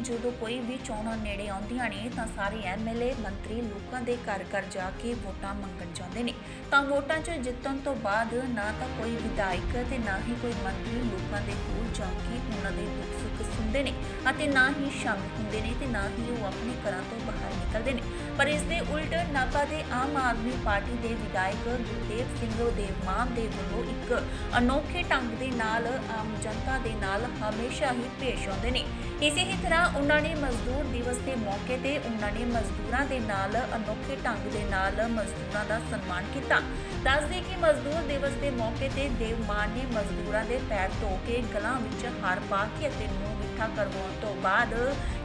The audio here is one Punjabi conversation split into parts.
ਜਦੋਂ ਕੋਈ ਵੀ ਚੋਣਾਂ ਨੇੜੇ ਆਉਂਦੀਆਂ ਨੇ ਤਾਂ ਸਾਰੇ ਐਮਐਲਏ ਮੰਤਰੀ ਲੋਕਾਂ ਦੇ ਘਰ ਘਰ ਜਾ ਕੇ ਵੋਟਾਂ ਮੰਗਣ ਜਾਂਦੇ ਨੇ। ਤਾਂ ਵੋਟਾਂ 'ਚ ਜਿੱਤਣ ਤੋਂ ਬਾਅਦ ਨਾ ਤਾਂ ਕੋਈ ਵਿਧਾਇਕ ਤੇ ਨਾ ਹੀ ਕੋਈ ਮੰਤਰੀ ਲੋਕਾਂ ਦੇ ਕੋਲ ਜਾ ਕੇ ਉਹਨਾਂ ਦੇ ਦੁੱਖ ਸੁੱਖ ਸੁਣਦੇ ਨੇ ਅਤੇ ਨਾ ਹੀ ਸ਼ਾਮਿਲ ਹੁੰਦੇ ਨੇ ਤੇ ਨਾ ਹੀ ਉਹ ਆਪਣੇ ਘਰਾਂ ਤੋਂ ਬਾਹਰ ਨਿਕਲਦੇ ਨੇ। ਪਰ ਇਸ ਦੇ ਉਲਟ ਨਾਭਾ ਦੇ ਆਮ ਆਦਮੀ ਪਾਰਟੀ ਦੇ ਵਿਧਾਇਕ ਗੁਰਦੇਵ ਸਿੰਘ ਦੇਵ ਮਾਨ ਦੇ ਵੱਲੋਂ ਇੱਕ ਅਨੋਖੇ ਢੰਗ ਦੇ ਨਾਲ ਆਮ ਜਨਤਾ ਦੇ ਨਾਲ ਹਮੇਸ਼ਾ ਹੀ ਪੇਸ਼ ਆਉਂਦੇ ਨੇ। ਇਸੇ ਹੀ ਤਰ੍ਹਾਂ ਉਹਨਾਂ ਨੇ ਮਜ਼ਦੂਰ ਦਿਵਸ ਦੇ ਮੌਕੇ ਤੇ ਉਹਨਾਂ ਨੇ ਮਜ਼ਦੂਰਾਂ ਦੇ ਨਾਲ ਅਨੋਖੇ ਢੰਗ ਦੇ ਨਾਲ ਮਜ਼ਦੂਰਾਂ ਦਾ ਸਨਮਾਨ ਕੀਤਾ। ਦੱਸਦੇ ਕਿ ਮਜ਼ਦੂਰ ਦਿਵਸ ਦੇ ਮੌਕੇ ਤੇ ਦੇਵ ਮਾਨ ਨੇ ਮਜ਼ਦੂਰਾਂ ਦੇ ਪੈਰ ਧੋ ਕੇ ਗਲਾਂ ਵਿੱਚ ਹਾਰ ਪਾ ਕੇ ਅਤੇ ਮੂੰਹ ਮਿੱਠਾ ਕਰਵਾਉਣ ਤੋਂ ਬਾਅਦ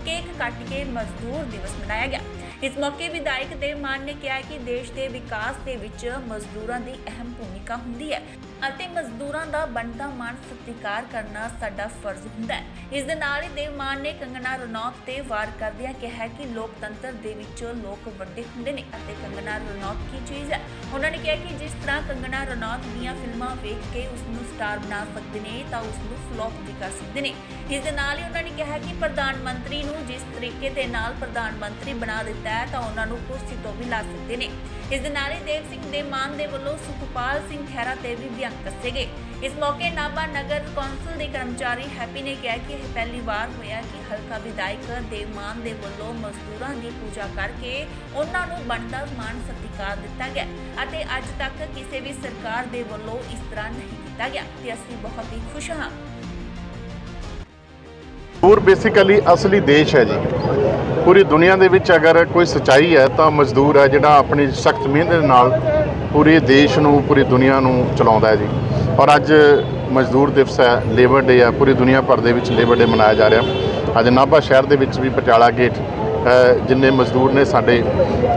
ਕੇਕ ਕੱਟ ਕੇ ਮਜ਼ਦੂਰ ਦਿਵਸ ਮਨਾਇਆ ਗਿਆ। ਇਸ ਮੌਕੇ ਵਿਧਾਇਕ ਦੇਵ ਮਾਨ ਨੇ ਕਿਹਾ ਕਿ ਦੇਸ਼ ਦੇ ਵਿਕਾਸ ਦੇ ਵਿੱਚ ਮਜ਼ਦੂਰਾਂ ਦੀ ਅਹਿਮ ਭੂਮਿਕਾ ਹੁੰਦੀ ਹੈ। ਅਤੇ ਮਜ਼ਦੂਰਾਂ ਦਾ ਬਣਦਾ ਮਾਣ ਸਤਿਕਾਰ ਕਰਨਾ ਸਾਡਾ ਫਰਜ਼ ਹੁੰਦਾ ਹੈ। ਇਸ ਦੇ ਨਾਲ ਹੀ ਦੇਵ ਮਾਨ ਨੇ ਕੰਗਨਾ ਰਣੌਤ ਤੇ ਵਾਰ ਕਰਦਿਆਂ ਕਿਹਾ ਕਿ ਲੋਕਤੰਤਰ ਦੇ ਵਿੱਚ ਲੋਕ ਵੱਡੇ ਹੁੰਦੇ ਨੇ ਅਤੇ ਕੰਗਨਾ ਰਣੌਤ ਕੀ ਚੀਜ਼ ਹੈ? ਉਹਨਾਂ ਨੇ ਕਿਹਾ ਕਿ ਜਿਸ ਤਰ੍ਹਾਂ ਕੰਗਨਾ ਰਣੌਤ ਦੀਆਂ ਫਿਲਮਾਂ ਵੇਖ ਕੇ ਉਸ ਨੂੰ ਸਟਾਰ ਬਣਾ ਸਕਦੇ ਨੇ, ਤਾਂ ਉਸ ਨੂੰ ਫਲॉप ਵੀ ਕਰ ਸਕਦੇ ਨੇ। ਇਸ ਦੇ ਨਾਲ ਹੀ ਉਹਨਾਂ ਨੇ ਕਿਹਾ ਕਿ ਪ੍ਰਧਾਨ ਮੰਤਰੀ ਨੂੰ ਜਿਸ ਤਰੀਕੇ ਦੇ ਨਾਲ ਪ੍ਰਧਾਨ ਮੰਤਰੀ ਬਣਾ ਦਿੱਤਾ ਹੈ, ਤਾਂ ਉਹਨਾਂ ਨੂੰ ਕੁਰਸੀ ਤੋਂ ਵੀ ਲਾ ਸਕਦੇ ਨੇ। ਇਸ ਦੇ ਨਾਲ ਹੀ ਦੇਵ ਸਿੰਘ ਦੇ ਮਾਨ ਦੇ ਵੱਲੋਂ ਸੁਖਪਾਲ ਸਿੰਘ ਖਹਿਰਾ ਤੇ ਵੀ ਬਿਆਨ ਕੱਸੇ ਗਏ। ਇਸ ਮੌਕੇ ਨਾਭਾ ਨਗਰ ਕੌਂਸਲ ਦੇ ਕਰਮਚਾਰੀ ਹੈਪੀ ਨੇ ਕਿਹਾ ਕਿ ਇਹ ਪਹਿਲੀ ਵਾਰ ਹੋਇਆ ਕਿ ਹਲਕਾ ਵਿਧਾਇਕ ਦੇਵ ਦੇ ਵੱਲੋਂ ਮਜ਼ਦੂਰਾਂ ਦੀ ਪੂਜਾ ਕਰਕੇ ਉਹਨਾਂ ਨੂੰ ਬਣਦਾ ਮਾਣ ਸਤਿਕਾਰ ਦਿੱਤਾ ਗਿਆ ਅਤੇ ਅੱਜ ਤੱਕ ਕਿਸੇ ਵੀ ਸਰਕਾਰ ਦੇ ਵੱਲੋਂ ਇਸ ਤਰ੍ਹਾਂ ਨਹੀਂ ਕੀਤਾ ਗਿਆ ਤੇ ਅਸੀਂ ਬਹੁਤ ਹੀ ਖੁਸ਼ ਹਾਂ। ਮਜ਼ਦੂਰ ਬੇਸਿਕਲੀ ਅਸਲੀ ਦੇਸ਼ ਹੈ ਜੀ। ਪੂਰੀ ਦੁਨੀਆ ਦੇ ਵਿੱਚ ਅਗਰ ਕੋਈ ਸਚਾਈ ਹੈ ਤਾਂ ਮਜ਼ਦੂਰ ਹੈ ਜਿਹੜਾ ਆਪਣੀ ਸਖਤ ਮਿਹਨਤ ਨਾਲ ਪੂਰੇ ਦੇਸ਼ ਨੂੰ, ਪੂਰੀ ਦੁਨੀਆ ਨੂੰ ਚਲਾਉਂਦਾ ਹੈ ਜੀ। ਔਰ ਅੱਜ ਮਜ਼ਦੂਰ ਦਿਵਸ ਹੈ, ਲੇਬਰ ਡੇ ਹੈ, ਪੂਰੀ ਦੁਨੀਆ ਭਰ ਦੇ ਵਿੱਚ ਲੇਬਰ ਡੇ ਮਨਾਇਆ ਜਾ ਰਿਹਾ। ਅੱਜ ਨਾਭਾ ਸ਼ਹਿਰ ਦੇ ਵਿੱਚ ਵੀ ਪਟਿਆਲਾ ਗੇਟ ਜਿੰਨੇ ਮਜ਼ਦੂਰ ਨੇ ਸਾਡੇ,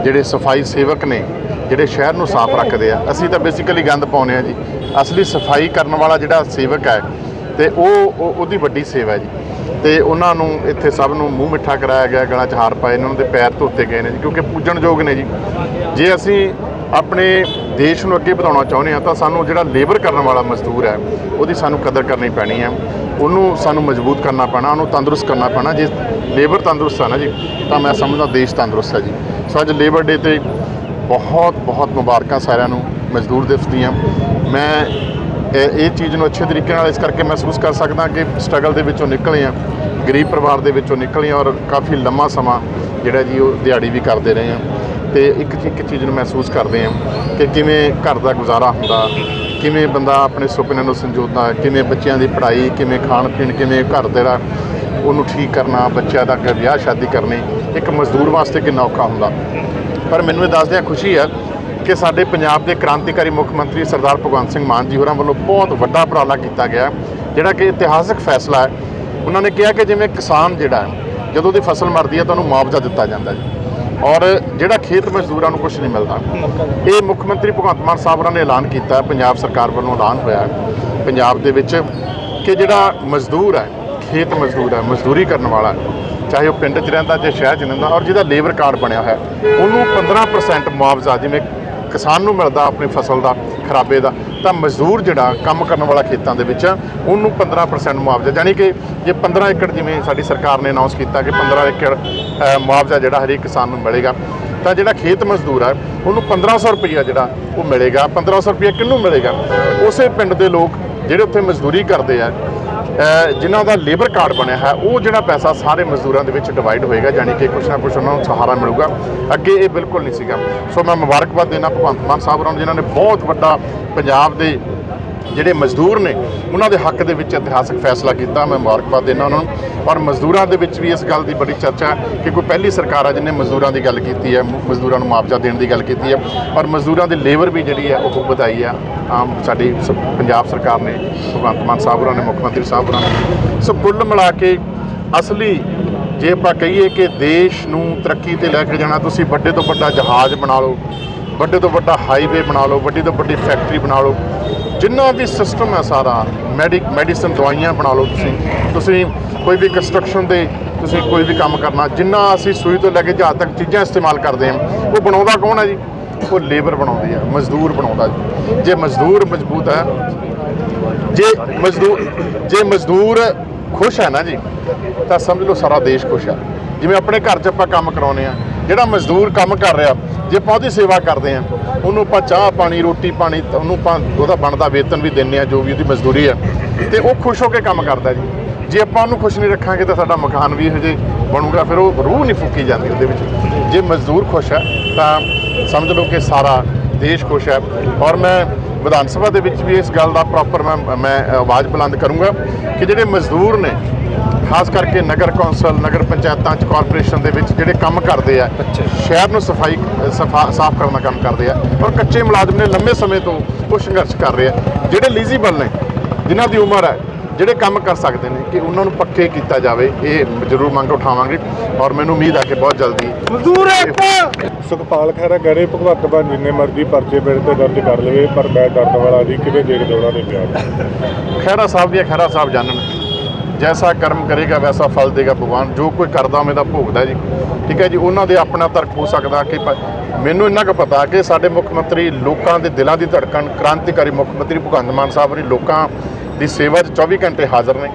ਜਿਹੜੇ ਸਫ਼ਾਈ ਸੇਵਕ ਨੇ, ਜਿਹੜੇ ਸ਼ਹਿਰ ਨੂੰ ਸਾਫ਼ ਰੱਖਦੇ ਆ, ਅਸੀਂ ਤਾਂ ਬੇਸਿਕਲੀ ਗੰਦ ਪਾਉਂਦੇ ਆ ਜੀ। ਅਸਲੀ ਸਫ਼ਾਈ ਕਰਨ ਵਾਲਾ ਜਿਹੜਾ ਸੇਵਕ ਹੈ, ਤੇ ਉਹ ਉਹਦੀ ਵੱਡੀ ਸੇਵਾ ਹੈ ਜੀ। ਤੇ ਉਹਨਾਂ ਨੂੰ ਇੱਥੇ ਸਭ ਨੂੰ ਮੂੰਹ ਮਿੱਠਾ ਕਰਾਇਆ ਗਿਆ, ਗਲਾਂ 'ਚ ਹਾਰ ਪਾਏ ਇਹਨਾਂ ਦੇ ਪੈਰ ਧੋਤੇ ਗਏ ਨੇ ਜੀ, ਕਿਉਂਕਿ ਪੂਜਣਯੋਗ ਨੇ ਜੀ। ਜੇ ਅਸੀਂ ਆਪਣੇ ਦੇਸ਼ ਨੂੰ ਅੱਗੇ ਵਧਾਉਣਾ ਚਾਹੁੰਦੇ ਹਾਂ ਤਾਂ ਸਾਨੂੰ ਜਿਹੜਾ ਲੇਬਰ ਕਰਨ ਵਾਲਾ ਮਜ਼ਦੂਰ ਹੈ, ਉਹਦੀ ਸਾਨੂੰ ਕਦਰ ਕਰਨੀ ਪੈਣੀ ਹੈ। ਉਹਨੂੰ ਸਾਨੂੰ ਮਜ਼ਬੂਤ ਕਰਨਾ ਪੈਣਾ, ਉਹਨੂੰ ਤੰਦਰੁਸਤ ਕਰਨਾ ਪੈਣਾ। ਜੇ ਲੇਬਰ ਤੰਦਰੁਸਤ ਹੈ ਨਾ ਜੀ, ਤਾਂ ਮੈਂ ਸਮਝਦਾ ਦੇਸ਼ ਤੰਦਰੁਸਤ ਹੈ ਜੀ। ਸੋ ਅੱਜ ਲੇਬਰ ਡੇ ਤੇ ਬਹੁਤ ਬਹੁਤ ਮੁਬਾਰਕਾਂ ਸਾਰਿਆਂ ਨੂੰ, ਮਜ਼ਦੂਰ ਦਿਵਸ ਦੀਆਂ। ਮੈਂ ਇਹ ਇਹ ਚੀਜ਼ ਨੂੰ ਅੱਛੇ ਤਰੀਕੇ ਨਾਲ ਇਸ ਕਰਕੇ ਮਹਿਸੂਸ ਕਰ ਸਕਦਾ ਕਿ ਸਟਰਗਲ ਦੇ ਵਿੱਚੋਂ ਨਿਕਲੇ ਆ ਗਰੀਬ ਪਰਿਵਾਰ ਦੇ ਵਿੱਚੋਂ ਨਿਕਲੇ ਆ ਔਰ ਕਾਫੀ ਲੰਮਾ ਸਮਾਂ ਜਿਹੜਾ ਜੀ ਉਹ ਦਿਹਾੜੀ ਵੀ ਕਰਦੇ ਰਹੇ ਆ ਤੇ ਇੱਕ ਇੱਕ ਚੀਜ਼ ਨੂੰ ਮਹਿਸੂਸ ਕਰਦੇ ਆ ਕਿ ਕਿਵੇਂ ਘਰ ਦਾ ਗੁਜ਼ਾਰਾ ਹੁੰਦਾ, ਕਿਵੇਂ ਬੰਦਾ ਆਪਣੇ ਸੁਪਨਿਆਂ ਨੂੰ ਸੰਜੋਦਾ, ਕਿਵੇਂ ਬੱਚਿਆਂ ਦੀ ਪੜ੍ਹਾਈ, ਕਿਵੇਂ ਖਾਣ ਪੀਣ ਕਿਵੇਂ ਘਰ ਦੇ ਦਾ ਉਹਨੂੰ ਠੀਕ ਕਰਨਾ, ਬੱਚਿਆਂ ਦਾ ਅੱਗੇ ਵਿਆਹ ਸ਼ਾਦੀ ਕਰਨੀ, ਇੱਕ ਮਜ਼ਦੂਰ ਵਾਸਤੇ ਕਿੰਨਾ ਔਖਾ ਹੁੰਦਾ। ਪਰ ਮੈਨੂੰ ਇਹ ਦੱਸਦਿਆਂ ਖੁਸ਼ੀ ਹੈ ਕਿ ਸਾਡੇ ਪੰਜਾਬ ਦੇ ਕ੍ਰਾਂਤੀਕਾਰੀ ਮੁੱਖ ਮੰਤਰੀ ਸਰਦਾਰ ਭਗਵੰਤ ਸਿੰਘ ਮਾਨ ਜੀ ਹੋਰਾਂ ਵੱਲੋਂ ਬਹੁਤ ਵੱਡਾ ਉਪਰਾਲਾ ਕੀਤਾ ਗਿਆ, ਜਿਹੜਾ ਕਿ ਇਤਿਹਾਸਕ ਫੈਸਲਾ ਹੈ। ਉਹਨਾਂ ਨੇ ਕਿਹਾ ਕਿ ਜਿਵੇਂ ਕਿਸਾਨ ਜਿਹੜਾ ਜਦੋਂ ਉਹਦੀ ਫਸਲ ਮਰਦੀ ਹੈ ਤਾਂ ਉਹਨੂੰ ਮੁਆਵਜ਼ਾ ਦਿੱਤਾ ਜਾਂਦਾ ਜੀ ਔਰ ਜਿਹੜਾ ਖੇਤ ਮਜ਼ਦੂਰਾਂ ਨੂੰ ਕੁਝ ਨਹੀਂ ਮਿਲਦਾ। ਇਹ ਮੁੱਖ ਮੰਤਰੀ ਭਗਵੰਤ ਮਾਨ ਸਾਹਿਬ ਹੋਰਾਂ ਨੇ ਐਲਾਨ ਕੀਤਾ ਪੰਜਾਬ ਸਰਕਾਰ ਵੱਲੋਂ ਐਲਾਨ ਹੋਇਆ ਪੰਜਾਬ ਦੇ ਵਿੱਚ ਕਿ ਜਿਹੜਾ ਮਜ਼ਦੂਰ ਹੈ, ਖੇਤ ਮਜ਼ਦੂਰ ਹੈ, ਮਜ਼ਦੂਰੀ ਕਰਨ ਵਾਲਾ ਚਾਹੇ ਉਹ ਪਿੰਡ 'ਚ ਰਹਿੰਦਾ ਜਾਂ ਸ਼ਹਿਰ 'ਚ ਰਹਿੰਦਾ ਔਰ ਜਿਹਦਾ ਲੇਬਰ ਕਾਰਡ ਬਣਿਆ ਹੋਇਆ ਉਹਨੂੰ 15% ਮੁਆਵਜ਼ਾ ਜਿਵੇਂ ਕਿਸਾਨ ਨੂੰ ਮਿਲਦਾ ਆਪਣੀ ਫਸਲ ਦਾ, ਖਰਾਬੇ ਦਾ, ਤਾਂ ਮਜ਼ਦੂਰ ਜਿਹੜਾ ਕੰਮ ਕਰਨ ਵਾਲਾ ਖੇਤਾਂ ਦੇ ਵਿੱਚ ਉਹਨੂੰ 15% ਮੁਆਵਜ਼ਾ ਯਾਨੀ ਕਿ ਜੇ 15 ਏਕੜ ਜਿਵੇਂ ਸਾਡੀ ਸਰਕਾਰ ਨੇ ਅਨਾਉਂਸ ਕੀਤਾ ਕਿ 15 ਏਕੜ ਮੁਆਵਜ਼ਾ ਜਿਹੜਾ ਹਰੇਕ ਕਿਸਾਨ ਨੂੰ ਮਿਲੇਗਾ, ਤਾਂ ਜਿਹੜਾ ਖੇਤ ਮਜ਼ਦੂਰ ਹੈ ਉਹਨੂੰ 1500 ਰੁਪਈਆ ਜਿਹੜਾ ਉਹ ਮਿਲੇਗਾ 1500 ਰੁਪਈਆ ਕਿਹਨੂੰ ਮਿਲੇਗਾ? ਉਸੇ ਪਿੰਡ ਦੇ ਲੋਕ ਜਿਹੜੇ ਉੱਥੇ ਮਜ਼ਦੂਰੀ ਕਰਦੇ ਆ ਜਿਨ੍ਹਾਂ ਦਾ ਲੇਬਰ ਕਾਰਡ ਬਣਿਆ ਹੈ, ਉਹ ਜਿਹੜਾ ਪੈਸਾ ਸਾਰੇ ਮਜ਼ਦੂਰਾਂ ਦੇ ਵਿੱਚ ਡਿਵਾਈਡ ਹੋਏਗਾ ਯਾਨੀ ਕਿ ਕੁਛ ਨਾ ਕੁਛ ਉਹਨਾਂ ਨੂੰ ਸਹਾਰਾ ਮਿਲੂਗਾ। ਅੱਗੇ ਇਹ ਬਿਲਕੁਲ ਨਹੀਂ ਸੀਗਾ। ਸੋ ਮੈਂ ਮੁਬਾਰਕਬਾਦ ਦੇਣਾ ਭਗਵੰਤ ਮਾਨ ਸਾਹਿਬ ਹੋਰਾਂ ਨੂੰ, ਜਿਨ੍ਹਾਂ ਨੇ ਬਹੁਤ ਵੱਡਾ ਪੰਜਾਬ ਦੇ ਜਿਹੜੇ ਮਜ਼ਦੂਰ ਨੇ, ਉਹਨਾਂ ਦੇ ਹੱਕ ਦੇ ਵਿੱਚ ਇਤਿਹਾਸਕ ਫੈਸਲਾ ਕੀਤਾ, ਮੈਂ ਮੁਬਾਰਕਬਾਦ ਦੇਣਾ ਉਹਨਾਂ ਨੂੰ। ਔਰ ਮਜ਼ਦੂਰਾਂ ਦੇ ਵਿੱਚ ਵੀ ਇਸ ਗੱਲ ਦੀ ਬੜੀ ਚਰਚਾ ਕਿ ਕੋਈ ਪਹਿਲੀ ਸਰਕਾਰ ਆ ਜਿਹਨੇ ਮਜ਼ਦੂਰਾਂ ਦੀ ਗੱਲ ਕੀਤੀ ਹੈ ਮਜ਼ਦੂਰਾਂ ਨੂੰ ਮੁਆਵਜ਼ਾ ਦੇਣ ਦੀ ਗੱਲ ਕੀਤੀ ਹੈ। ਔਰ ਮਜ਼ਦੂਰਾਂ ਦੀ ਲੇਬਰ ਵੀ ਜਿਹੜੀ ਹੈ ਉਹ ਵਧਾਈ ਹੈ। ਆਮ ਸਾਡੀ ਸ- ਪੰਜਾਬ ਸਰਕਾਰ ਨੇ, ਭਗਵੰਤ ਮਾਨ ਸਾਹਿਬ ਹੋਰਾਂ ਨੇ, ਮੁੱਖ ਮੰਤਰੀ ਸਾਹਿਬ ਹੋਰਾਂ ਨੇ। ਸੋ ਕੁੱਲ ਮਿਲਾ ਕੇ ਅਸਲੀ ਜੇ ਆਪਾਂ ਕਹੀਏ ਕਿ ਦੇਸ਼ ਨੂੰ ਤਰੱਕੀ ਤੇ ਲੈ ਕੇ ਜਾਣਾ, ਤੁਸੀਂ ਵੱਡੇ ਤੋਂ ਵੱਡਾ ਜਹਾਜ਼ ਬਣਾ ਲਓ, ਵੱਡੇ ਤੋਂ ਵੱਡਾ ਹਾਈਵੇ ਬਣਾ ਲਓ, ਵੱਡੀ ਤੋਂ ਵੱਡੀ ਫੈਕਟਰੀ ਬਣਾ ਲਓ ਜਿੰਨਾ ਵੀ ਸਿਸਟਮ ਹੈ ਸਾਰਾ ਮੈਡੀਕ ਮੈਡੀਸਨ ਦਵਾਈਆਂ ਬਣਾ ਲਓ ਤੁਸੀਂ। ਤੁਸੀਂ ਕੋਈ ਵੀ ਕੰਸਟਰਕਸ਼ਨ ਦੇ ਤੁਸੀਂ ਕੋਈ ਵੀ ਕੰਮ ਕਰਨਾ, ਜਿੰਨਾ ਅਸੀਂ ਸੂਈ ਤੋਂ ਲੈ ਕੇ ਜਹਾਜ਼ ਤੱਕ ਚੀਜ਼ਾਂ ਇਸਤੇਮਾਲ ਕਰਦੇ ਹਾਂ, ਉਹ ਬਣਾਉਂਦਾ ਕੌਣ ਹੈ ਜੀ? ਉਹ ਲੇਬਰ ਬਣਾਉਂਦੀ ਹੈ, ਮਜ਼ਦੂਰ ਬਣਾਉਂਦਾ ਜੀ। ਜੇ ਮਜ਼ਦੂਰ ਮਜ਼ਬੂਤ ਹੈ, ਜੇ ਮਜ਼ਦੂਰ ਜੇ ਮਜ਼ਦੂਰ ਖੁਸ਼ ਹੈ ਨਾ ਜੀ, ਤਾਂ ਸਮਝ ਲਓ ਸਾਰਾ ਦੇਸ਼ ਖੁਸ਼ ਹੈ। ਜਿਵੇਂ ਆਪਣੇ ਘਰ 'ਚ ਆਪਾਂ ਕੰਮ ਕਰਾਉਨੇ ਆ ਜਿਹੜਾ ਮਜ਼ਦੂਰ ਕੰਮ ਕਰ ਰਿਹਾ ਜੇ ਆਪਾਂ ਉਹਦੀ ਸੇਵਾ ਕਰਦੇ ਆ ਉਹਨੂੰ ਆਪਾਂ ਚਾਹ ਪਾਣੀ, ਰੋਟੀ ਪਾਣੀ, ਉਹਨੂੰ ਆਪਾਂ ਉਹਦਾ ਬਣਦਾ ਵੇਤਨ ਵੀ ਦਿੰਨੇ ਆ ਜੋ ਵੀ ਉਹਦੀ ਮਜ਼ਦੂਰੀ ਆ ਤੇ ਉਹ ਖੁਸ਼ ਹੋ ਕੇ ਕੰਮ ਕਰਦਾ ਜੀ। ਜੇ ਆਪਾਂ ਉਹਨੂੰ ਖੁਸ਼ ਨਹੀਂ ਰੱਖਾਂਗੇ ਤਾਂ ਸਾਡਾ ਮਕਾਨ ਵੀ ਹਜੇ ਬਣੂਗਾ, ਫਿਰ ਉਹ ਰੂਹ ਨਹੀਂ ਫੂਕੀ ਜਾਂਦੀ ਉਹਦੇ ਵਿੱਚ। ਜੇ ਮਜ਼ਦੂਰ ਖੁਸ਼ ਹੈ, ਤਾਂ ਸਮਝ ਲਓ ਕਿ ਸਾਰਾ ਦੇਸ਼ ਖੁਸ਼ ਹੈ। ਔਰ ਮੈਂ ਵਿਧਾਨ ਸਭਾ ਦੇ ਵਿੱਚ ਵੀ ਇਸ ਗੱਲ ਦਾ ਪ੍ਰੋਪਰ ਮੈਂ ਮੈਂ ਆਵਾਜ਼ ਬੁਲੰਦ ਕਰੂੰਗਾ ਕਿ ਜਿਹੜੇ ਮਜ਼ਦੂਰ ਨੇ ਖਾਸ ਕਰਕੇ ਨਗਰ ਕੌਂਸਲ ਨਗਰ ਪੰਚਾਇਤਾਂ ਚ ਕਾਰਪੋਰੇਸ਼ਨ ਦੇ ਵਿੱਚ ਜਿਹੜੇ ਕੰਮ ਕਰਦੇ ਆ ਸ਼ਹਿਰ ਨੂੰ ਸਫ਼ਾਈ ਸਫਾ ਸਾਫ਼ ਕਰਨ ਦਾ ਕੰਮ ਕਰਦੇ ਆ। ਔਰ ਕੱਚੇ ਮੁਲਾਜ਼ਮ ਨੇ ਲੰਮੇ ਸਮੇਂ ਤੋਂ ਉਹ ਸੰਘਰਸ਼ ਕਰ ਰਹੇ ਆ। ਜਿਹੜੇ ਐਲੀਜੀਬਲ ਨੇ ਜਿਨ੍ਹਾਂ ਦੀ ਉਮਰ ਹੈ ਜਿਹੜੇ ਕੰਮ ਕਰ ਸਕਦੇ ਨੇ ਕਿ ਉਹਨਾਂ ਨੂੰ ਪੱਕੇ ਕੀਤਾ ਜਾਵੇ ਇਹ ਜ਼ਰੂਰ ਮੰਗ ਉਠਾਵਾਂਗੇ। ਔਰ ਮੈਨੂੰ ਉਮੀਦ ਹੈ ਕਿ ਬਹੁਤ ਜਲਦੀ ਮਜ਼ਦੂਰ ਇੱਕ! ਸੁਖਪਾਲ ਖਹਿਰਾ ਗਰੇ ਭਗਵੰਤ ਮਾਨ ਜਿੰਨੇ ਮਰਜ਼ੀ ਪਰਚੇ ਮੇਰੇ ਤੇ ਦਰਜ ਕਰ ਲਵੇ ਪਰ ਮੈਂ ਡਰਨ ਵਾਲਾ ਨਹੀਂ ਕਿਵੇਂ ਦੇਖਦੇ ਉਹਨਾਂ ਦੇ ਪਿਆਰ ਖਹਿਰਾ ਸਾਹਿਬ ਦੀ ਖਹਿਰਾ ਸਾਹਿਬ ਜਾਣਨ। ਜੈਸਾ ਕਰਮ ਕਰੇਗਾ, ਵੈਸਾ ਫਲ ਦੇਗਾ ਭਗਵਾਨ। ਜੋ ਕੋਈ ਕਰਦਾ ਉਹਦਾ ਭੋਗਦਾ ਜੀ। ਠੀਕ ਹੈ ਜੀ, ਉਹਨਾਂ ਦੇ ਆਪਣਾ ਤਰਕ ਹੋ ਸਕਦਾ ਕਿ ਮੈਨੂੰ ਇੰਨਾ ਕੁ ਪਤਾ ਕਿ ਸਾਡੇ ਮੁੱਖ ਮੰਤਰੀ ਲੋਕਾਂ ਦੇ ਦਿਲਾਂ ਦੀ ਧੜਕਣ, ਕ੍ਰਾਂਤੀਕਾਰੀ ਮੁੱਖ ਮੰਤਰੀ ਭਗਵੰਤ ਮਾਨ ਸਾਹਿਬ ਨੇ ਲੋਕਾਂ ਦੀ ਸੇਵਾ 'ਚ 24 ਘੰਟੇ ਹਾਜ਼ਰ ਨੇ।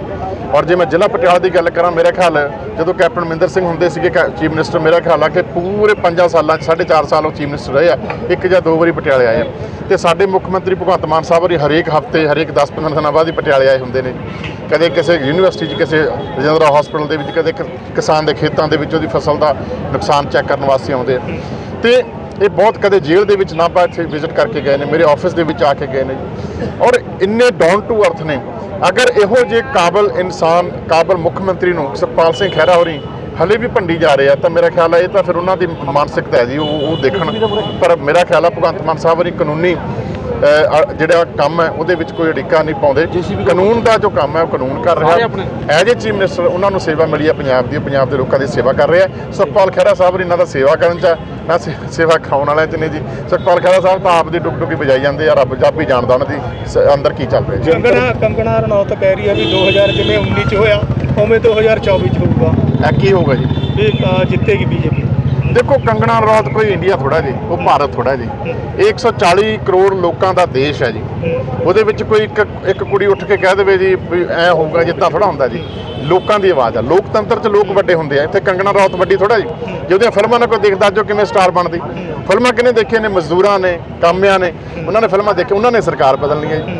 ਔਰ ਜੇ ਮੈਂ ਜ਼ਿਲ੍ਹਾ ਪਟਿਆਲਾ ਦੀ ਗੱਲ ਕਰਾਂ, ਮੇਰੇ ਖਿਆਲ ਜਦੋਂ ਕੈਪਟਨ ਮਹਿੰਦਰ ਸਿੰਘ ਹੁੰਦੇ ਸੀਗੇ ਚੀਫ ਮਿਨਿਸਟਰ, ਮੇਰਾ ਖਿਆਲ ਆ ਕਿ ਪੂਰੇ 5 ਸਾਲਾਂ 'ਚ 4.5 ਸਾਲ ਉਹ ਚੀਫ ਮਿਨਿਸਟਰ ਰਹੇ ਆ। ਇੱਕ ਜਾਂ ਦੋ ਵਾਰੀ ਪਟਿਆਲੇ ਆਏ ਆ। ਤੇ ਸਾਡੇ ਮੁੱਖ ਮੰਤਰੀ ਭਗਵੰਤ ਮਾਨ ਸਾਹਿਬ ਹੋਰੀ ਹਰੇਕ ਹਫ਼ਤੇ, ਹਰੇਕ 10-15 ਦਿਨਾਂ ਬਾਅਦ ਹੀ ਪਟਿਆਲੇ ਆਏ ਹੁੰਦੇ ਨੇ। ਕਦੇ ਕਿਸੇ ਯੂਨੀਵਰਸਿਟੀ 'ਚ, ਕਿਸੇ ਰਜਿੰਦਰਾ ਹਸਪੀਟਲ ਦੇ ਵਿੱਚ, ਕਦੇ ਕਿਸਾਨ ਦੇ ਖੇਤਾਂ ਦੇ ਵਿੱਚ ਉਹਦੀ ਫਸਲ ਦਾ ਨੁਕਸਾਨ ਚੈੱਕ ਕਰਨ ਵਾਸਤੇ ਆਉਂਦੇ ਆ। ਤੇ ਇਹ ਬਹੁਤ ਕਦੇ ਜੇਲ੍ਹ ਦੇ ਵਿੱਚ ਨਾ ਪਾ ਇੱਥੇ ਵਿਜ਼ਿਟ ਕਰਕੇ ਗਏ ਨੇ, ਮੇਰੇ ਆਫਿਸ ਦੇ ਵਿੱਚ ਆ ਕੇ ਗਏ ਨੇ ਔਰ ਇੰਨੇ ਡਾਊਨ ਟੂ ਅਰਥ ਨੇ। ਅਗਰ ਇਹੋ ਜਿਹੇ ਕਾਬਲ ਇਨਸਾਨ, ਕਾਬਲ ਮੁੱਖ ਮੰਤਰੀ ਨੂੰ ਸੁਖਪਾਲ ਸਿੰਘ ਖਹਿਰਾ ਹੋਰੀ ਹਲੇ ਵੀ ਭੰਡੀ ਜਾ ਰਹੇ ਆ, ਤਾਂ ਮੇਰਾ ਖਿਆਲ ਹੈ ਇਹ ਤਾਂ ਫਿਰ ਉਹਨਾਂ ਦੀ ਮਾਨਸਿਕਤਾ ਹੈ ਜੀ, ਉਹ ਉਹ ਦੇਖਣ। ਪਰ ਮੇਰਾ ਖਿਆਲ ਹੈ ਭਗਵੰਤ ਮਾਨ ਸਾਹਿਬ ਹੋਰੀ ਕਾਨੂੰਨੀ ਜਿਹੜਾ ਕੰਮ ਹੈ ਉਹਦੇ ਵਿੱਚ ਕੋਈ ਅੜਿੱਕਾ ਨਹੀਂ ਪਾਉਂਦੇ। ਕਾਨੂੰਨ ਦਾ ਜੋ ਕੰਮ ਹੈ ਉਹ ਕਾਨੂੰਨ ਕਰ ਰਿਹਾ। ਐਜ ਏ ਚੀਫ ਮਿਨਿਸਟਰ ਉਹਨਾਂ ਨੂੰ ਸੇਵਾ ਮਿਲੀ ਹੈ ਪੰਜਾਬ ਦੀ ਪੰਜਾਬ ਦੇ ਲੋਕਾਂ ਦੀ ਸੇਵਾ ਕਰ ਰਿਹਾ ਹੈ। ਸੁਖਪਾਲ ਖਹਿਰਾ ਸਾਹਿਬ ਇਹਨਾਂ ਦਾ ਸੇਵਾ ਕਰਨ ਚ ਹੈ। ਮੈਂ ਸੇ- ਸੇਵਾ ਖਾਉਣ ਵਾਲਿਆਂ ਚ ਨੇ ਜੀ। ਸੁਖਪਾਲ ਖਹਿਰਾ ਸਾਹਿਬ ਤਾਂ ਆਪ ਦੀ ਡੁੱਕ ਡੁੱਕੀ ਵਜਾਈ ਜਾਂਦੇ ਆ ਰੱਬ ਜੱਬ ਹੀ ਜਾਣਦਾ ਉਹਨਾਂ ਦੀ ਸ- ਅੰਦਰ ਕੀ ਚੱਲ ਰਿਹਾ ਜੀ ਕੰਗਣਾ ਕੰਗਣਾ ਰਣੌਤ ਕਹਿ ਰਹੀ ਆ ਵੀ 2000 ਜਿਵੇਂ 19 ਚ ਹੋਇਆ ਉਵੇਂ 2024 ਚ ਹੋਊਗਾ। ਇਹ ਕੀ ਹੋਊਗਾ ਜੀ? ਇਹ ਜਿੱਤੇਗੀ ਬੀਜੇਪੀ। ਦੇਖੋ ਕੰਗਣਾ ਰਣੌਤ ਕੋਈ ਇੰਡੀਆ ਥੋੜਾ ਜੀ, ਉਹ ਭਾਰਤ ਥੋੜਾ ਜੀ। ਇਹ 140 ਕਰੋੜ ਲੋਕਾਂ ਦਾ ਦੇਸ਼ ਹੈ ਜੀ। ਉਹਦੇ ਵਿੱਚ ਕੋਈ ਇੱਕ ਇੱਕ ਕੁੜੀ ਉੱਠ ਕੇ ਕਹਿ ਦੇਵੇ ਜੀ ਵੀ ਐ ਹੋਊਗਾ ਜਿੱਦਾਂ ਥੋੜਾ ਹੁੰਦਾ ਜੀ। ਲੋਕਾਂ ਦੀ ਆਵਾਜ਼ ਆ। ਲੋਕਤੰਤਰ 'ਚ ਲੋਕ ਵੱਡੇ ਹੁੰਦੇ ਆ। ਇੱਥੇ ਕੰਗਣਾ ਰਣੌਤ ਵੱਡੀ ਥੋੜਾ ਜੀ। ਜੇ ਉਹਦੀਆਂ ਫਿਲਮਾਂ ਨਾਲ ਕੋਈ ਦੇਖਦਾ ਜੋ ਕਿਵੇਂ ਸਟਾਰ ਬਣਦੀ। ਫਿਲਮਾਂ ਕਿਹਨੇ ਦੇਖੀਆਂ ਨੇ? ਮਜ਼ਦੂਰਾਂ ਨੇ, ਕਾਮਿਆਂ ਨੇ। ਉਹਨਾਂ ਨੇ ਫਿਲਮਾਂ ਦੇਖੀ ਉਹਨਾਂ ਨੇ ਸਰਕਾਰ ਬਦਲਣੀ ਹੈ ਜੀ।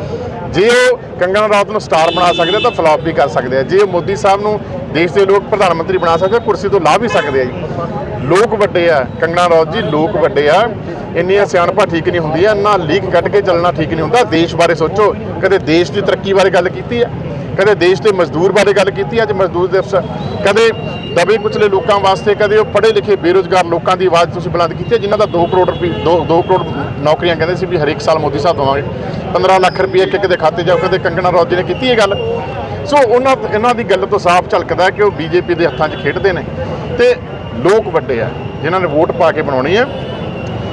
ਜੇ ਉਹ ਕੰਗਣਾ ਰਣੌਤ ਨੂੰ ਸਟਾਰ ਬਣਾ ਸਕਦੇ ਆ, ਤਾਂ ਫਲॉप ਵੀ ਕਰ ਸਕਦੇ ਆ। ਜੇ ਉਹ ਮੋਦੀ ਸਾਹਿਬ ਨੂੰ ਦੇਸ਼ ਦੇ ਲੋਕ ਪ੍ਰਧਾਨ ਮੰਤਰੀ ਬਣਾ ਸਕਦੇ ਆ, ਕੁਰਸੀ ਤੋਂ ਲਾ ਵੀ ਸਕਦੇ ਆ ਜੀ। ਲੋਕ ਵੱਡੇ ਆ, ਕੰਗਣਾ ਰਣੌਤ ਜੀ ਲੋਕ ਵੱਡੇ ਆ। ਇੰਨੀਆਂ ਸਿਆਣਪਾਂ ਠੀਕ ਨਹੀਂ ਹੁੰਦੀਆਂ, ਇੰਨਾ ਲੀਕ ਕੱਢ ਕੇ ਚੱਲਣਾ ਠੀਕ ਨਹੀਂ ਹੁੰਦਾ। ਦੇਸ਼ ਬਾਰੇ ਸੋਚੋ, ਕਦੇ ਦੇਸ਼ ਦੀ ਤਰੱਕੀ ਬਾਰੇ ਗੱਲ ਕੀਤੀ ਆ? ਕਦੇ ਦੇਸ਼ ਦੇ ਮਜ਼ਦੂਰ ਬਾਰੇ ਗੱਲ ਕੀਤੀ ਅੱਜ ਮਜ਼ਦੂਰ ਦਿਵਸ? ਕਦੇ ਦਬੇ ਕੁਚਲੇ ਲੋਕਾਂ ਵਾਸਤੇ, ਕਦੇ ਉਹ ਪੜ੍ਹੇ ਲਿਖੇ ਬੇਰੋਜ਼ਗਾਰ ਲੋਕਾਂ ਦੀ ਆਵਾਜ਼ ਤੁਸੀਂ ਬੁਲੰਦ ਕੀਤੀ ਹੈ ਜਿਨ੍ਹਾਂ ਦਾ 2 ਕਰੋੜ ਰੁਪਏ 2 2 ਕਰੋੜ ਨੌਕਰੀਆਂ ਕਹਿੰਦੇ ਸੀ ਵੀ ਹਰੇਕ ਸਾਲ ਮੋਦੀ ਸਾਹਿਬ ਦਵਾਂਗੇ। 15 ਲੱਖ ਰੁਪਏ ਇੱਕ ਇੱਕ ਦੇ ਖਾਤੇ ਜਾਓ, ਕਦੇ ਕੰਗਣਾ ਰੌਤ ਜੀ ਨੇ ਕੀਤੀ ਇਹ ਗੱਲ? ਸੋ ਉਹਨਾਂ, ਇਹਨਾਂ ਦੀ ਗੱਲ ਤੋਂ ਸਾਫ਼ ਝਲਕਦਾ ਕਿ ਉਹ ਬੀਜੇਪੀ ਦੇ ਹੱਥਾਂ 'ਚ ਖੇਡਦੇ ਨੇ। ਤੇ ਲੋਕ ਵੱਡੇ ਆ ਜਿਨ੍ਹਾਂ ਨੇ ਵੋਟ ਪਾ ਕੇ ਬਣਾਉਣੀ ਹੈ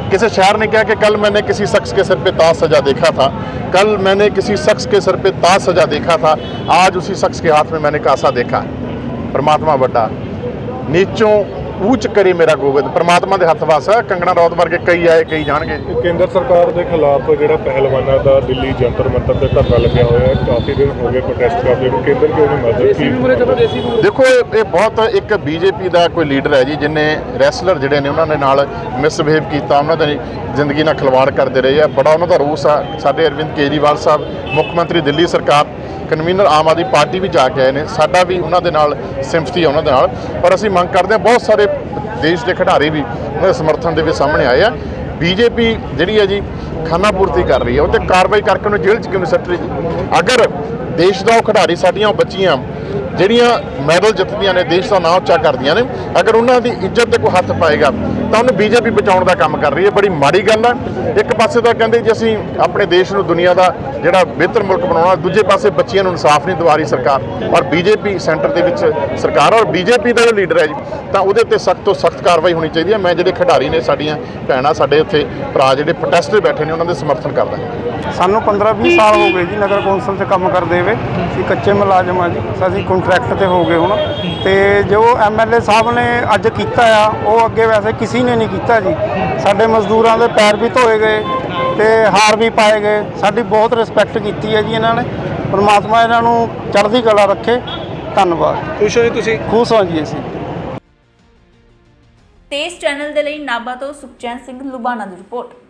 किसी शायर ने कहा कि कल मैंने किसी शख्स के सर पे ताज सजा देखा था कल मैंने किसी शख्स के सर पे ताज सजा देखा था आज उसी शख्स के हाथ में मैंने कासा देखा परमात्मा ਵੱਡਾ ਨੀਚੋਂ ਊਚ ਕਰੇ ਮੇਰਾ ਗੋਬਿੰਦ। ਪਰਮਾਤਮਾ ਦੇ ਹੱਥ ਵਸ। ਹੈ ਕੰਗਣਾ ਰੌਤ ਵਰਗੇ ਕਈ ਆਏ ਕਈ ਜਾਣਗੇ। ਕੇਂਦਰ ਸਰਕਾਰ ਦੇ ਖਿਲਾਫ ਜਿਹੜਾ ਪਹਿਲਵਾਨਾਂ ਦਾ ਦਿੱਲੀ ਜੰਤਰ ਮੰਤਰ ਤੇ ਧਰਨਾ ਲੱਗਿਆ ਹੋਇਆ ਹੈ ਕਾਫੀ ਦਿਨ ਹੋ ਗਏ ਪ੍ਰੋਟੈਸਟ ਕਰਦੇ ਨੂੰ। ਕੇਂਦਰ ਕਿਉਂ ਨਹੀਂ ਮਦਦ ਕੀ ਦੇਖੋ ਇਹ ਇਹ ਬਹੁਤ ਇੱਕ ਬੀਜੇਪੀ ਦਾ ਕੋਈ ਲੀਡਰ ਹੈ ਜੀ ਜਿਨੇ ਰੈਸਲਰ ਜਿਹੜੇ ਨੇ ਉਹਨਾਂ ਦੇ ਨਾਲ ਮਿਸਬਿਹੇਵ ਕੀਤਾ ਉਹਨਾਂ ਦੀ ਜ਼ਿੰਦਗੀ ਨਾਲ ਖਿਲਵਾੜ ਕਰਦੇ ਰਹੇ ਆ। ਬੜਾ ਉਹਨਾਂ ਦਾ ਰੋਸ ਆ। ਸਾਡੇ ਅਰਵਿੰਦ ਕੇਜਰੀਵਾਲ ਸਾਹਿਬ ਮੁੱਖ ਮੰਤਰੀ ਦਿੱਲੀ ਸਰਕਾਰ ਕਨਵੀਨਰ ਆਮ ਆਦਮੀ ਪਾਰਟੀ ਵੀ ਜਾ ਕੇ ਆਏ ਨੇ। ਸਾਡਾ ਵੀ ਉਹਨਾਂ ਦੇ ਨਾਲ ਸਿੰਪਥੀ ਹੈ ਉਹਨਾਂ ਦੇ ਨਾਲ। ਪਰ ਅਸੀਂ ਮੰਗ ਕਰਦੇ ਹਾਂ ਬਹੁਤ ਸਾਰੇ ਦੇਸ਼ ਦੇ ਖਿਡਾਰੀ ਵੀ ਉਹਨਾਂ ਦੇ ਸਮਰਥਨ ਦੇ ਵਿੱਚ ਸਾਹਮਣੇ ਆਏ ਆ। ਬੀਜੇਪੀ ਜਿਹੜੀ ਹੈ ਜੀ, ਖਾਨਾ ਪੂਰਤੀ ਕਰ ਰਹੀ ਹੈ। ਉਹ ਤੇ ਕਾਰਵਾਈ ਕਰਕੇ ਉਹਨੂੰ ਜੇਲ੍ਹ 'ਚ ਕਿਉਂ ਨਹੀਂ ਸੱਟ ਰਹੀ ਜੀ? ਅਗਰ ਦੇਸ਼ ਦਾ ਉਹ ਖਿਡਾਰੀ ਸਾਡੀਆਂ ਉਹ ਬੱਚੀਆਂ ਜਿਹੜੀਆਂ ਮੈਡਲ ਜਿੱਤਦੀਆਂ ਨੇ, ਦੇਸ਼ ਦਾ ਨਾਮ ਉੱਚਾ ਕਰਦੀਆਂ ਨੇ, ਅਗਰ ਉਹਨਾਂ ਦੀ ਇੱਜ਼ਤ ਤੇ ਕੋਈ ਹੱਥ ਪਾਏਗਾ, ਤਾਂ ਉਹਨੂੰ ਬੀਜੇਪੀ ਬਚਾਉਣ ਦਾ ਕੰਮ ਕਰ ਰਹੀ ਹੈ। ਬੜੀ ਮਾੜੀ ਗੱਲ ਹੈ ਇੱਕ ਪਾਸੇ ਤਾਂ ਕਹਿੰਦੇ ਜੀ ਅਸੀਂ ਆਪਣੇ ਦੇਸ਼ ਨੂੰ ਦੁਨੀਆ ਦਾ ਜਿਹੜਾ ਬਿਹਤਰ ਮੁਲਕ ਬਣਾਉਣਾ, ਦੂਜੇ ਪਾਸੇ ਬੱਚਿਆਂ ਨੂੰ ਇਨਸਾਫ ਨਹੀਂ ਦਿਵਾ ਰਹੀ ਸਰਕਾਰ। ਔਰ ਬੀਜੇਪੀ ਸੈਂਟਰ ਦੇ ਵਿੱਚ ਸਰਕਾਰ ਔਰ ਬੀਜੇਪੀ ਦਾ ਜੋ ਲੀਡਰ ਹੈ ਜੀ, ਤਾਂ ਉਹਦੇ ਤੇ ਸਖਤ ਤੋਂ ਸਖਤ ਕਾਰਵਾਈ ਹੋਣੀ ਚਾਹੀਦੀ ਹੈ। ਮੈਂ ਜਿਹੜੇ ਖਿਡਾਰੀ ਨੇ, ਸਾਡੀਆਂ ਭੈਣਾਂ, ਸਾਡੇ ਉੱਥੇ ਭਰਾ ਜਿਹੜੇ ਪ੍ਰੋਟੈਸਟ ਤੇ ਬੈਠੇ ਨੇ, ਉਹਨਾਂ ਦੇ ਸਮਰਥਨ ਕਰਦਾ ਸਾਨੂੰ 15-20 ਸਾਲ ਹੋ ਗਏ ਜੀ ਨਗਰ ਕੌਂਸਲ 'ਚ ਕੰਮ ਕਰਦੇ ਹੋਏ। ਅਸੀਂ ਕੱਚੇ ਮੁਲਾਜ਼ਮ ਆ ਜੀ। ਅਸੀਂ ਕੰਟਰੈਕਟ ਤੇ ਹੋ ਗਏ ਹੁਣ। ਤੇ ਜੋ ਐਮਐਲਏ ਸਾਹਿਬ ਨੇ ਅੱਜ ਕੀਤਾ ਆ ਉਹ ਅੱਗੇ ਵੈਸੇ ਕਿਸੇ ਨੇ ਨਹੀਂ ਕੀਤਾ ਜੀ। ਸਾਡੇ ਮਜ਼ਦੂਰਾਂ ਦੇ ਪੈਰ ਵੀ ਧੋਏ ਗਏ ਤੇ ਹਾਰ ਵੀ ਪਾਏ ਗਏ। ਸਾਡੀ ਬਹੁਤ ਰਿਸਪੈਕਟ ਕੀਤੀ ਹੈ ਜੀ ਇਹਨਾਂ ਨੇ। ਪਰਮਾਤਮਾ ਇਹਨਾਂ ਨੂੰ ਚੜ੍ਹਦੀ ਕਲਾ ਰੱਖੇ। ਧੰਨਵਾਦ। ਖੁਸ਼ ਹੋ ਜੀ ਤੁਸੀਂ? ਖੁਸ਼ ਹਾਂ ਜੀ ਅਸੀਂ। ਤੇਜ਼ ਚੈਨਲ ਦੇ ਲਈ ਨਾਭਾ ਤੋਂ ਸੁਖਚੈਨ ਸਿੰਘ ਲੁਬਾਣਾ ਦੀ ਰਿਪੋਰਟ।